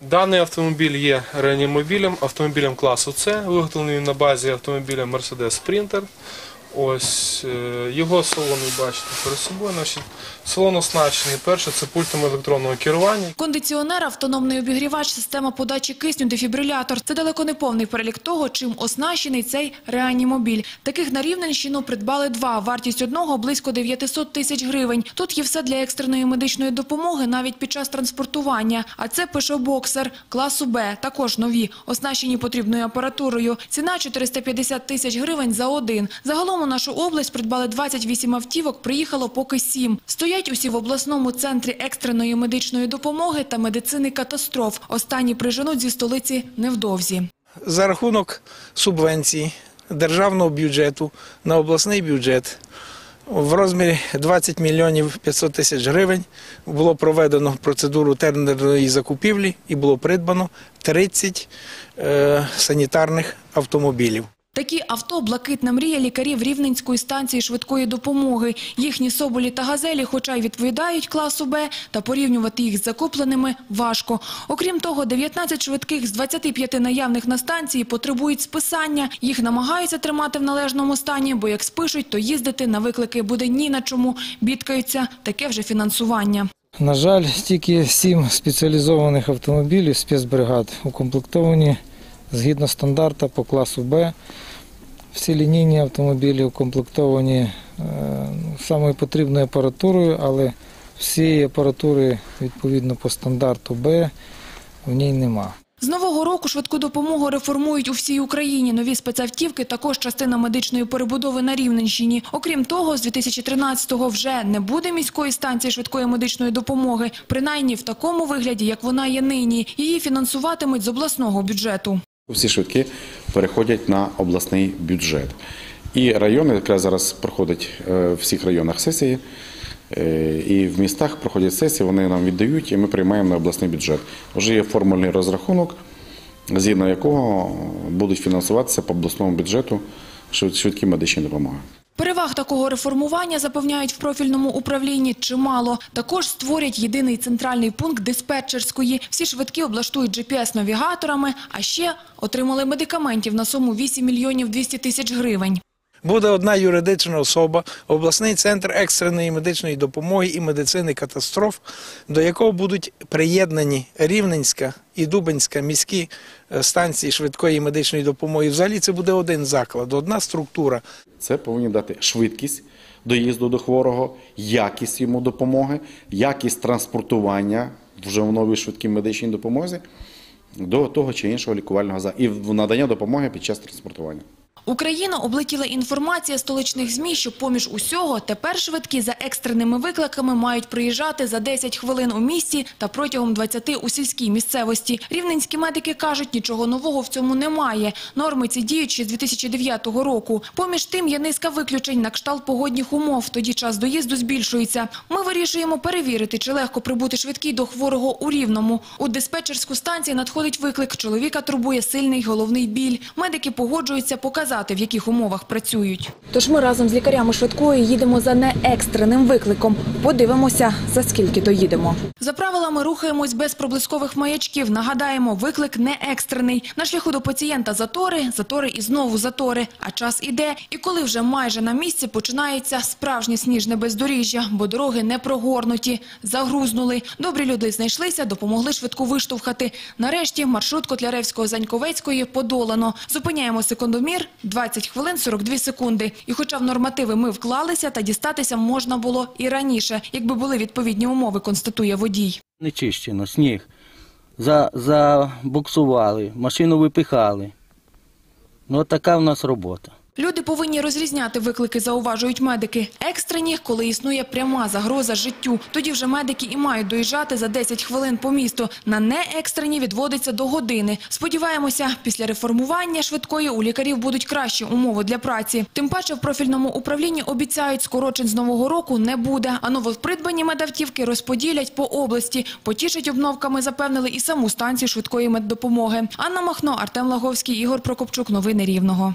Даний автомобіль є реанімобілем, автомобілем класу С, виготовлений на базі автомобіля Mercedes Sprinter. Ось е, його салон ви бачите перед собою. Значить, салон оснащений перше це пультом електронного керування. Кондиціонер, автономний обігрівач, система подачі кисню, дефібрилятор – це далеко не повний перелік того, чим оснащений цей реанімобіль. Таких на Рівненщину придбали два. Вартість одного – близько 900 тисяч гривень. Тут є все для екстреної медичної допомоги навіть під час транспортування. А це пешобоксер класу Б, також нові, оснащені потрібною апаратурою. Ціна – 450 тисяч гривень за один. Загалом нашу область придбали 28 автівок, приїхало поки 7. Стоять усі в обласному центрі екстреної медичної допомоги та медицини катастроф. Останні приженуть зі столиці невдовзі. за рахунок субвенцій державного бюджету на обласний бюджет в розмірі 20 мільйонів 500 тисяч гривень було проведено процедуру тендерної закупівлі і було придбано 30 е, санітарних автомобілів. Такі авто – блакитна мрія лікарів Рівненської станції швидкої допомоги. Їхні соболі та газелі, хоча й відповідають класу Б, та порівнювати їх з закупленими важко. Окрім того, 19 швидких з 25 наявних на станції потребують списання. Їх намагаються тримати в належному стані, бо як спишуть, то їздити на виклики буде ні на чому. Бідкаються таке вже фінансування. На жаль, тільки сім спеціалізованих автомобілів спецбригад укомплектовані згідно стандарта по класу Б. Всі лінійні автомобілі укомплектовані е, самою потрібною апаратурою, але всієї апаратури відповідно по стандарту Б в ній нема. З нового року швидку допомогу реформують у всій Україні. Нові спецавтівки – також частина медичної перебудови на Рівненщині. Окрім того, з 2013-го вже не буде міської станції швидкої медичної допомоги, принаймні в такому вигляді, як вона є нині. Її фінансуватимуть з обласного бюджету. Всі швидкі переходять на обласний бюджет. І райони, якраз зараз проходять е, в всіх районах сесії, е, і в містах проходять сесії, вони нам віддають, і ми приймаємо на обласний бюджет. Вже є формульний розрахунок, згідно якого будуть фінансуватися по обласному бюджету швидкі медичні допомоги. Переваг такого реформування, запевняють в профільному управлінні, чимало. Також створять єдиний центральний пункт диспетчерської. Всі швидкі облаштують GPS-навігаторами, а ще отримали медикаментів на суму 8 мільйонів 200 тисяч гривень. Буде одна юридична особа, обласний центр екстреної медичної допомоги і медицини катастроф, до якого будуть приєднані Рівненська і Дубенська міські е, станції швидкої медичної допомоги. Взагалі це буде один заклад, одна структура. Це повинні дати швидкість доїзду до хворого, якість йому допомоги, якість транспортування вже в новій швидкій медичній допомозі до того чи іншого лікувального закладу і надання допомоги під час транспортування. Україна облетіла інформація столичних ЗМІ, що поміж усього тепер швидкі за екстреними викликами мають приїжджати за 10 хвилин у місті та протягом 20 у сільській місцевості. Рівненські медики кажуть, нічого нового в цьому немає. Норми ці діють ще з 2009 року. Поміж тим є низка виключень на кшталт погодних умов. Тоді час доїзду збільшується. Ми вирішуємо перевірити, чи легко прибути швидкий до хворого у Рівному. У диспетчерську станцію надходить виклик. Чоловіка турбує сильний головний біль. Медики погоджуються показати, в яких умовах працюють. Тож ми разом з лікарями швидкої їдемо за неекстреним викликом. Подивимося, за скільки доїдемо. За правилами рухаємось без проблискових маячків. Нагадаємо, виклик не екстрений. На шляху до пацієнта затори, затори і знову затори. А час іде. І коли вже майже на місці починається справжнє сніжне бездоріжжя, бо дороги не прогорнуті, загрузнули. Добрі люди знайшлися, допомогли швидку виштовхати. Нарешті маршрут Котляревського-Заньковецької подолано. Зупиняємо секундомір 20 хвилин 42 секунди. І хоча в нормативи ми вклалися, та дістатися можна було і раніше, якби були відповідні умови, констатує водій. Не чищено, сніг. За, забуксували, машину випихали. Ну, така в нас робота. Люди повинні розрізняти виклики, зауважують медики. Екстрені, коли існує пряма загроза життю. Тоді вже медики і мають доїжджати за 10 хвилин по місту. На неекстрені відводиться до години. Сподіваємося, після реформування швидкої у лікарів будуть кращі умови для праці. Тим паче в профільному управлінні обіцяють, скорочень з нового року не буде. А новопридбані медавтівки розподілять по області. Потішить обновками, запевнили і саму станцію швидкої меддопомоги. Анна Махно, Артем Лаговський, Ігор Прокопчук. Новини Рівного.